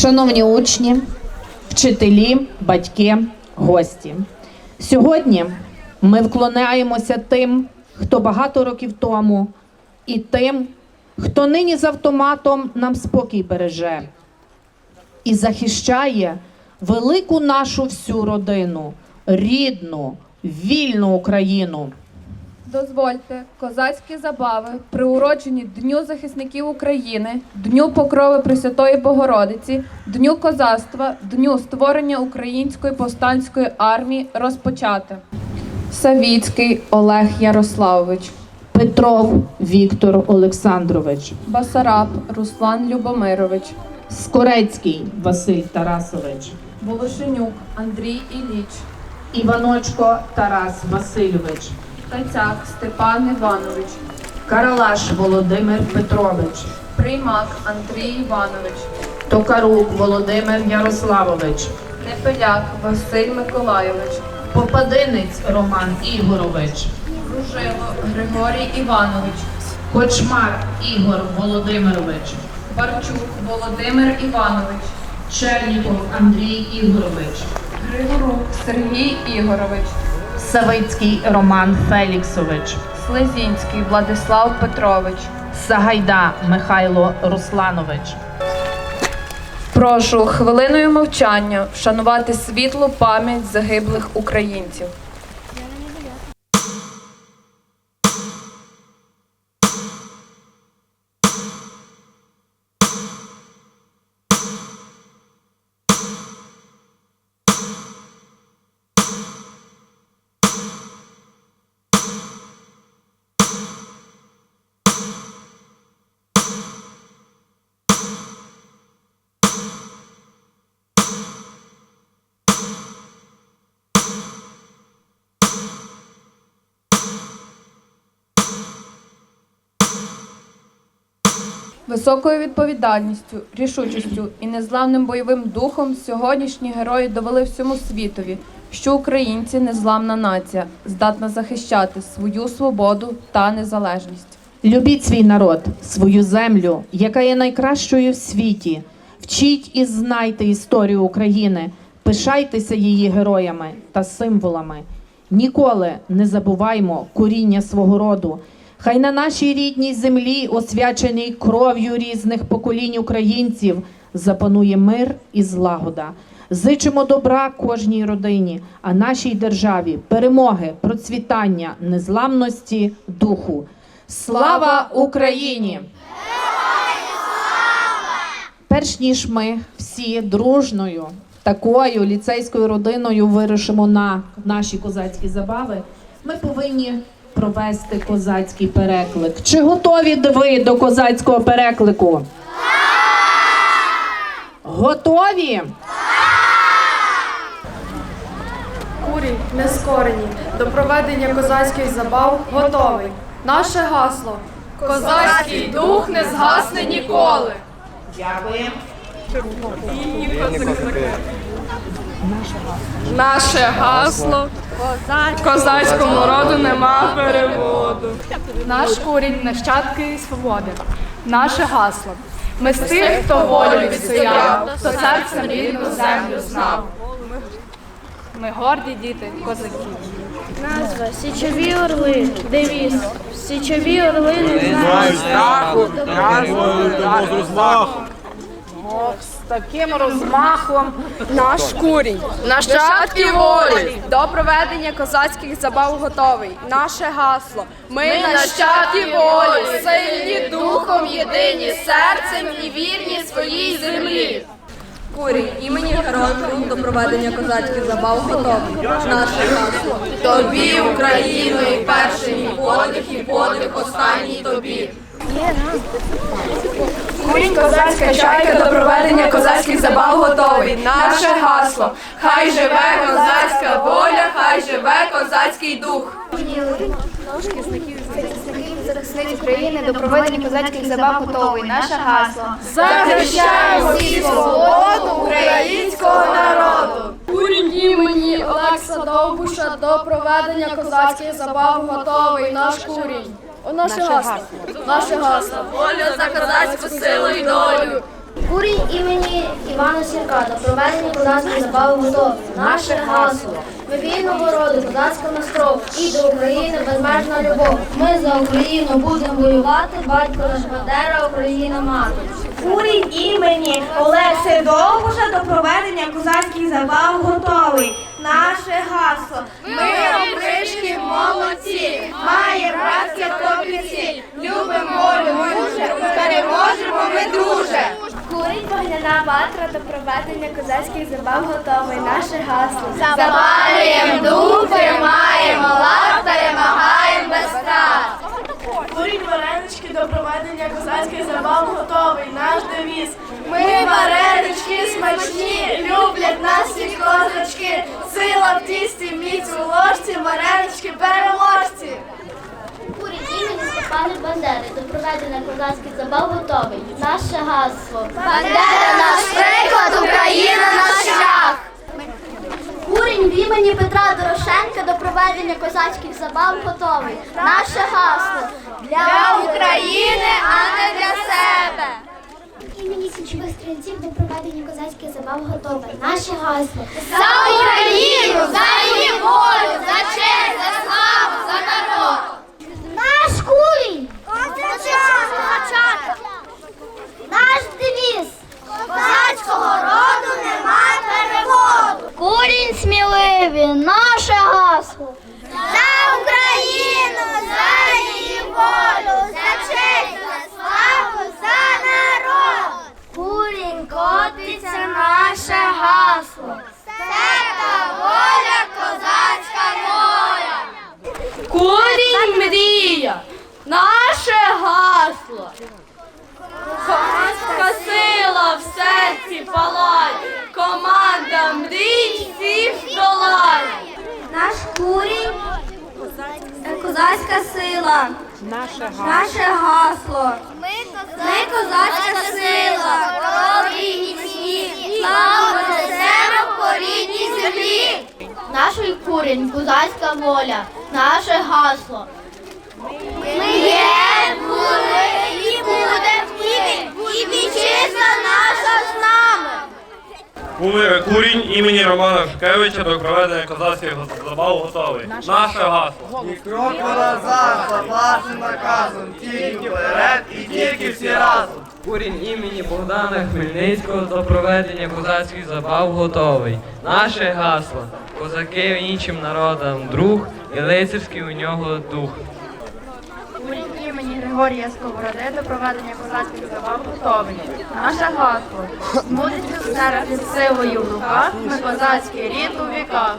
Шановні учні, вчителі, батьки, гості. Сьогодні ми вклоняємося тим, хто багато років тому, і тим, хто нині з автоматом нам спокій береже і захищає велику нашу всю родину, рідну, вільну Україну. Дозвольте козацькі забави, приурочені Дню захисників України, Дню Покрови Пресвятої Богородиці, Дню козацтва, Дню створення Української повстанської армії розпочати. Савіцький Олег Ярославович, Петров Віктор Олександрович, Басараб Руслан Любомирович, Скорецький Василь Тарасович, Волошенюк Андрій Іліч, Іваночко Тарас Васильович, Тацяк Степан Іванович, Каралаш Володимир Петрович, Приймак Андрій Іванович, Токарук Володимир Ярославович, Непеляк Василь Миколайович, Попадинець Роман Ігорович, Дружило Григорій Іванович, Кочмар Ігор Володимирович, Барчук Володимир Іванович, Черніков Андрій Ігорович, Григорук Сергій Ігорович, Савицький Роман Феліксович, Слезінський Владислав Петрович. Сагайда Михайло Русланович. Прошу хвилиною мовчання вшанувати світлу пам'ять загиблих українців. Високою відповідальністю, рішучістю і незламним бойовим духом сьогоднішні герої довели всьому світові, що українці незламна нація, здатна захищати свою свободу та незалежність. Любіть свій народ, свою землю, яка є найкращою в світі. Вчіть і знайте історію України, пишайтеся її героями та символами. Ніколи не забуваймо коріння свого роду. Хай на нашій рідній землі, освяченій кров'ю різних поколінь українців, запанує мир і злагода. Зичимо добра кожній родині, а нашій державі перемоги, процвітання, незламності, духу. Слава Україні! Перш ніж ми всі дружною такою ліцейською родиною вирушимо на наші козацькі забави, ми повинні провести козацький переклик. Чи готові ви до козацького переклику? Готові? Курінь нескорені. До проведення козацьких забав готовий. Наше гасло. Козацький дух не згасне ніколи. Дякую. Наше гасло. Козацькому роду нема переводу. Наш курінь нащадки свободи, наше гасло. Ми з тих, хто волю відстояв, хто серцем рідну землю знав. Ми горді діти козаків. Назва Січові орли. Девіз. Січові орли не знають страху. З таким розмахом Наш курінь. Нащадки волі. До проведення козацьких забав готовий. Наше гасло. Ми, нащадки волі. Сильні духом, єдині серцем і вірні своїй землі. Курінь імені героїв до проведення козацьких забав готовий. Наше гасло. Тобі, Україно, і перший мій подих, і подих останній тобі. Курінь козацька чайка до проведення козацьких забав готовий. Наше гасло. Хай живе козацька воля, хай живе козацький дух. Захисників України до проведення козацьких забав готовий. Наше гасло. Захищаємо всі свободу українського народу. Курінь імені Олекса Довбуша до проведення козацьких забав готовий. Наш курінь. О, наше гасло. Наше гасло. Воля за козацьку силу і долю. Курінь імені Івана Сірка до проведення козацьких забав готові. Наше гасло. Ми вільного роду, козацька настров і до України безмежна любов. Ми за Україну будемо воювати, батько наш Бандера, Україна мати. Курінь імені Олекси Довбуша до проведення козацьких забав готовий. Наше гасло. Ми опришки молодці, має братське копійці. Любимо волю дуже, переможемо ми друже. Курінь вогняна ватра до проведення козацьких забав готовий. Наше гасло. Запалюємо дух, тримаємо лад, перемагаємо без страт. Курінь варенички до проведення козацьких забав готовий. Наш девіз. Ми варенички смачні, люблять нас всі козачки. Сила в тісті, міць у ложці, варенички переможці. Імені Степана Бандери до проведення козацьких забав готовий. Наше гасло. Бандера наш приклад, Україна наш шлях. Курінь в імені Петра Дорошенка до проведення козацьких забав готовий. Наше гасло. Для України, а не для себе. Імені січових стрільців до проведення козацьких забав готове. Наше гасло. За Україну, за її волю, за честь, за славу, за народ. Наш курінь! Козачата! Наш девіз! Козацького роду нема переводу! Курінь сміливі, наше гасло! За Україну, за її волю, за честь, за славу, за народ! Курінь котиться наше гасло! Серда воля, козацька воля! Курінь мрія, наше гасло. Козацька сила в серці палає, команда мрій всіх долає. Наш курінь козацька сила. Наше гасло. Ми козацька сила. Крові міцні. Славу несемо по рідній землі. Наш курінь козацька воля. Наше гасло. Ми є, були і будем і, і вітчизна наша з нами. Курінь імені Романа Шкевича до проведення козацьких забав готовий. Наше гасло. Ні кроку назад, заплачен наказом, тільки вперед і тільки всі разом. Курінь імені Богдана Хмельницького до проведення козацьких забав готовий. Наше гасло. Козаки іншим народам друг і лицарський у нього дух. Курінь імені Григорія Сковороди до проведення козацьких забав готовий. Наше гасло. Мудить офіцера під силою в руках, ми козацький рід у віках.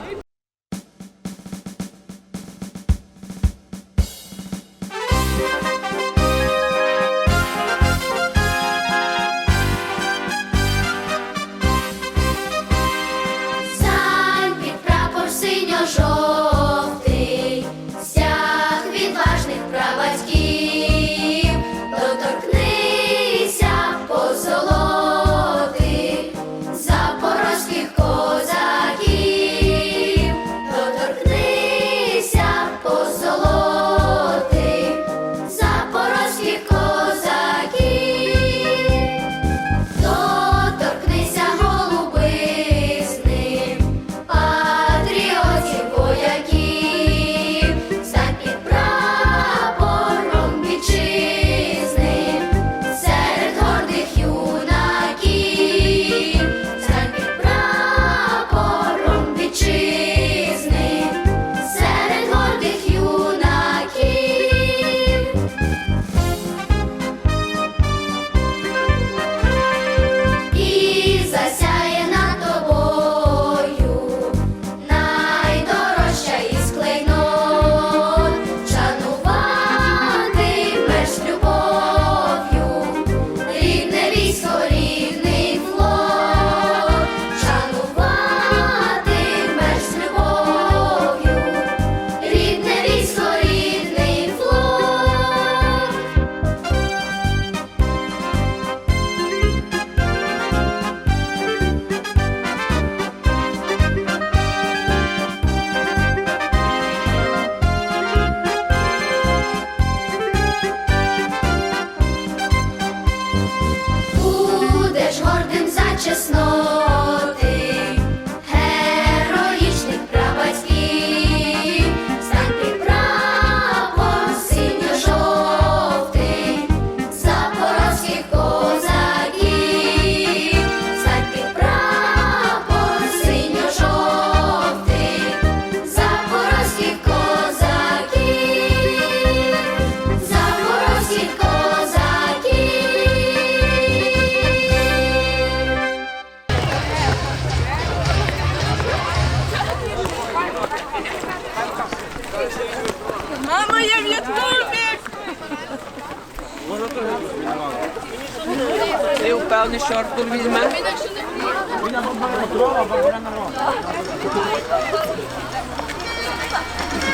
şorttur bilmem.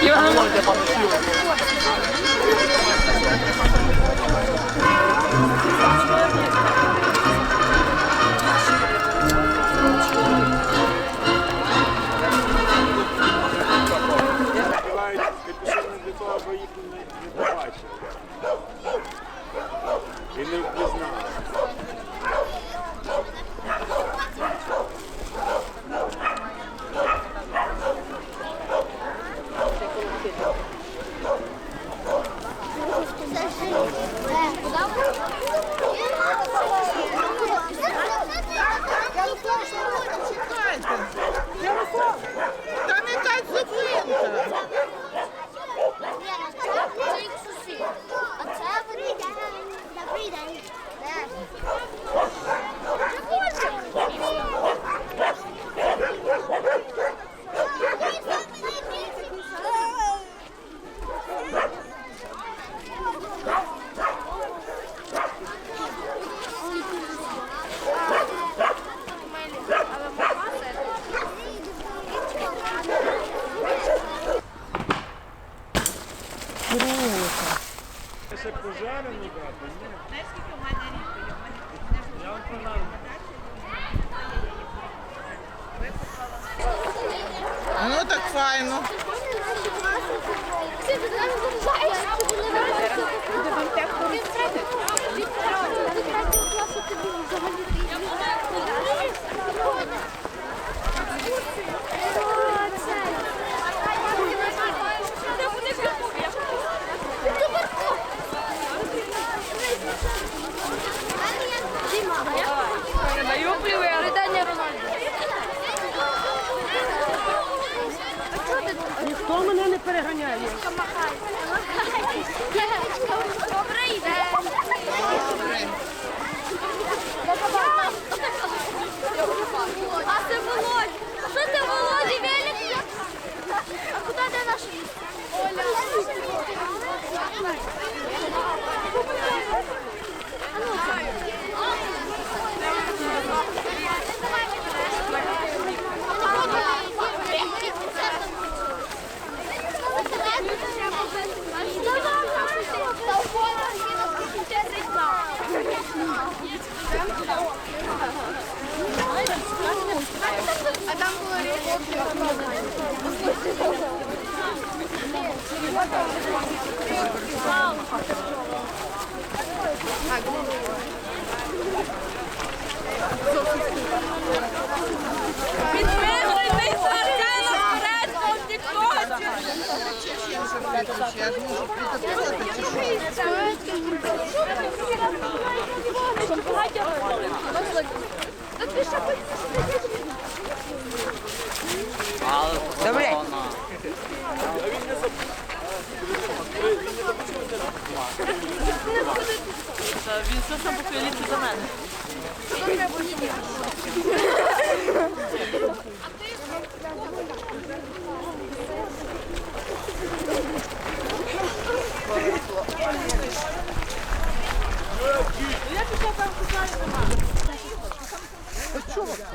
İlhan. Ще пожарено брати? Ні. Я вам продам. Ну так файно привіт. Ніхто мене не переганяє. Добрий день. А це Володя. Що це Володя? Велик? А куди де наш ліс? Оля. А там було Підписуйтесь на канал Турецького в Тіктоці. Я ж можу що? Добре. Він все сам поколіться за мене.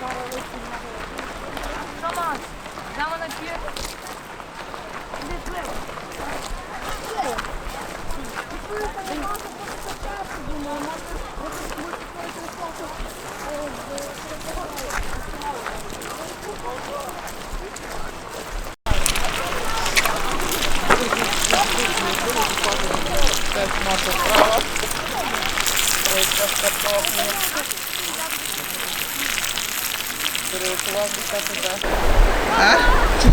пан.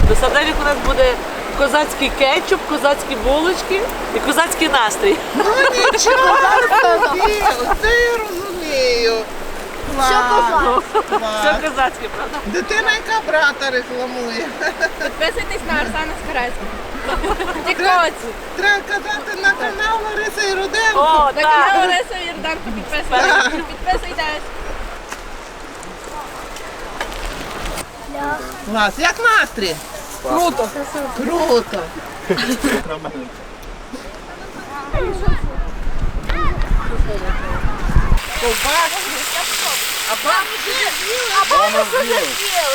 До садовик у нас буде козацький кетчуп, козацькі булочки і козацький настрій. Ну нічого собі, оце я розумію. Клас. Все козацьке, правда? Дитина, яка брата рекламує. Підписуйтесь на Арсена Скорецького. Тіктоці. Треба казати на канал Лариса і Руденко. О, На так. канал Лариса Вірденко підписуйтесь. Підписуйтесь. Клас, як настрій? Круто. Круто. А бабушки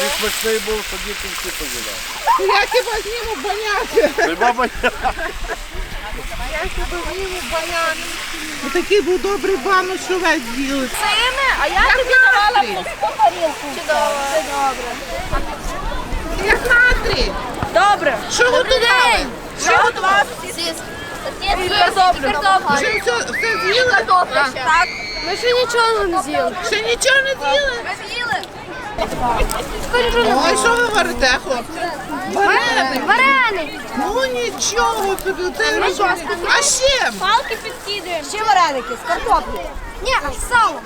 Ти смачний був, всі позідав. Я хіба зніму баняки. Ти баба Я хіба зніму баняки. Такий був добрий банок, що весь з'їли. А я тобі давала пусту тарілку. Чудово. Як настрій? Добре. Що готували? Що? Картоплю. Вже все, все з'їли? Так. Ми ще нічого не з'їли. Ще нічого не з'їли? Ми з'їли. Ой, що ви варите, хлопці? Вареник. Вареник. Ну нічого собі, це розумію. А з чим? Палки підкидуємо. Ще вареники з картоплею. Ні, а з салом.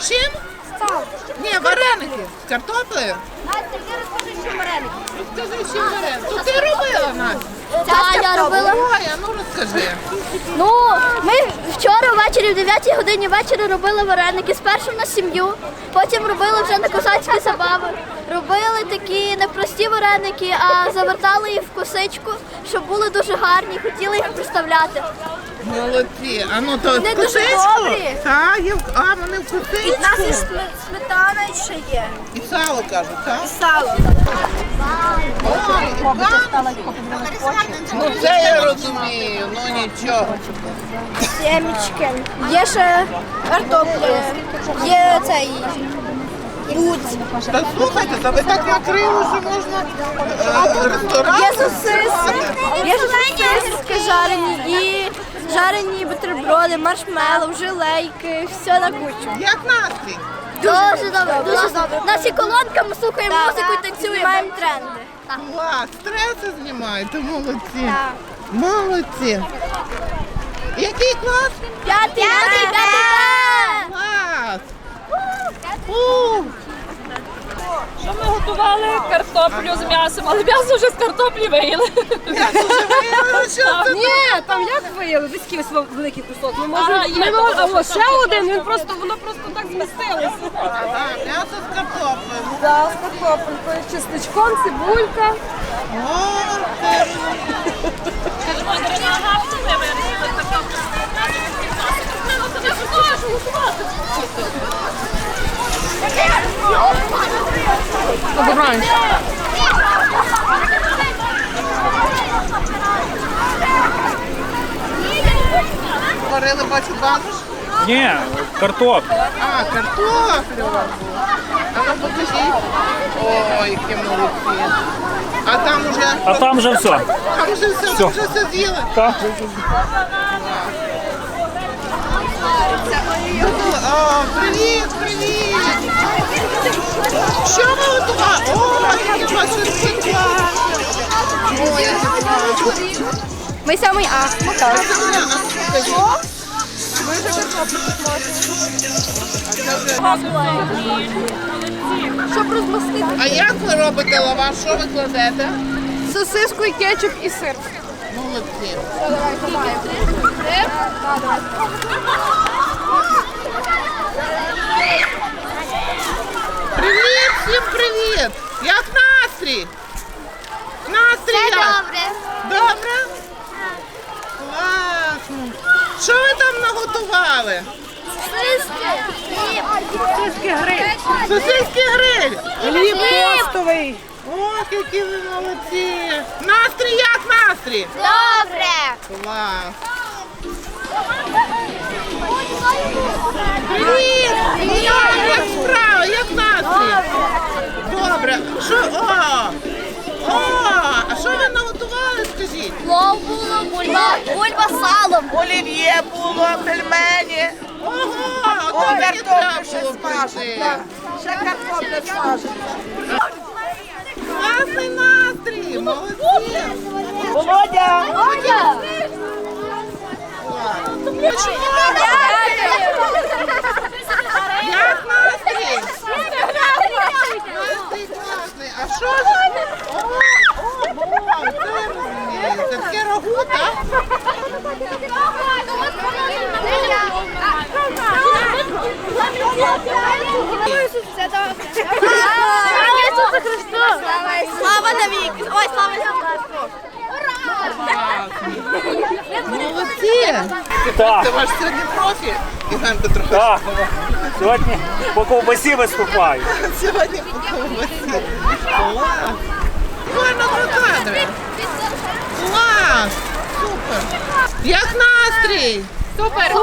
З чим? Сало. Ні, вареники. З картоплею? Настя, ти розкажи, що вареники. Розкажи, що вареники. То ти робила, Настя? Так, я робила. Ой, а ну розкажи. Ну, ми вчора ввечері в 9 годині вечора робили вареники. Спершу на сім'ю, потім робили вже на козацькі забави. Робили такі непрості вареники, а завертали їх в косичку, щоб були дуже гарні, хотіли їх представляти. Молодці. А ну то Вони в дуже косичку? добрі. Так, є в- а вони в косичку. сметана ще є. І сало кажуть, так? Сало. Ну це я розумію, ну нічого. Семечки. Є ще картопля. Є цей. Луць. Та слухайте, та ви так накрили, що можна е, ресторан. Є сосиски. Є сосиски жарені і жарені бутерброди, маршмеллоу, жилейки, все на кучу. Як настрій? Дуже добре, дуже добре. Наші колонками слухаємо музику і танцюємо. Маємо тренди. Клас, стреси знімаєте, молодці. Молодці. Який клас? П'ятий, п'ятий, п'ятий. Клас. У, Що ми готували? Картоплю з м'ясом, але м'ясо вже з картоплі виїли. Ні, там як виїли? Виський великий кусок. Ми можемо, ми можемо, о, ще один, він просто, воно просто так змістилося. М'ясо з картоплею. Да, з картопелькою, чесничком, цибулька. О, це варили, бачу, бануш. Ні, картоп. А, картоплю. у вас було. А ну покажіть. Ой, які молодці. А там уже, А там вже все. там вже все, Все. вже все з'їли. Так. О, привіт, привіт! Що ви готували? О, які у вас щось прекрасне. Ой. Ми самий А. Щоб розмастити. А як ви робите лаваш? Що ви кладете? Сосиску і кетчуп і сир. Молодці. Привіт, всім привіт! Як настрій? Настрій як? Добре. Добре? Класно. Що ви там наготували? Сосиски гриль. Хліб тостовий. Ох, які ви молодці. Настрій як настрій? Добре. Клас. Привіт! Ну як, справа, як настрій? Добре. Що? О! О! А що ви наготували, скажіть? Плов було, бульба, бульба з салом. Олів'є було, пельмені. Ого, то мені треба було прийти. Ще картопля смажена. Класний настрій, молодці. Володя! Як настрій? Настрій класний. А що ж? О, о, Боже, це таке рагу, так? Слава навіки! Ой, слава Молодці! Так. Це ваш сьогодні профі, Євген Петрович. Так, сьогодні по ковбасі виступаю. Сьогодні по ковбасі. Клас! Гарно кадри. Клас! Супер! Як настрій? Супер!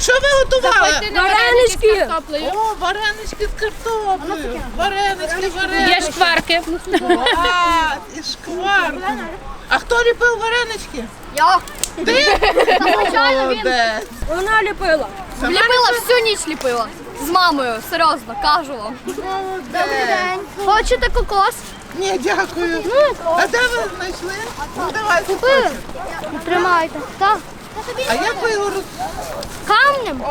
Що ви готували? Варенички! О, варенички з картоплею. Варенички, варенички. Є шкварки. Клас! І шкварки. А хто ліпив варенички? Я. Ти? Звичайно, він. Молодець. Вона ліпила. Сама Ліпила всю ніч ліпила. З мамою, серйозно, кажу вам. Добрий день. Хочете кокос? Ні, дякую. А де ви знайшли? Ну, давай, Купили. Тримайте. Так. А як ви його роз... Камнем?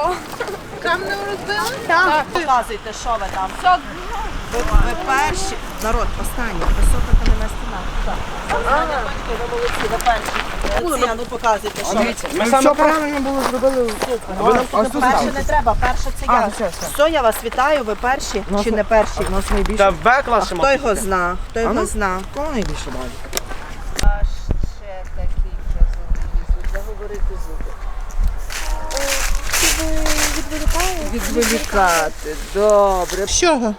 камнем розбили? Так. Показуйте, що ви там. Ви, ви перші. Народ, останній. Висока кам'яна стіна. Так. Ви молодці, ви перші. Молодці, а ну показуйте, що ви. Ми саме правильно було зробили. Перше не треба, перше це я. Все, я вас вітаю, ви перші чи не перші? Та Б клас Хто його зна? Хто його зна? Кого найбільше далі? А ще такий вже Заговорити зуби. Відволікати, добре. З чого?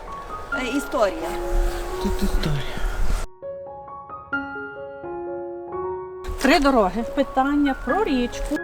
Е, Історія. Тут історія. Три дороги. Питання про річку.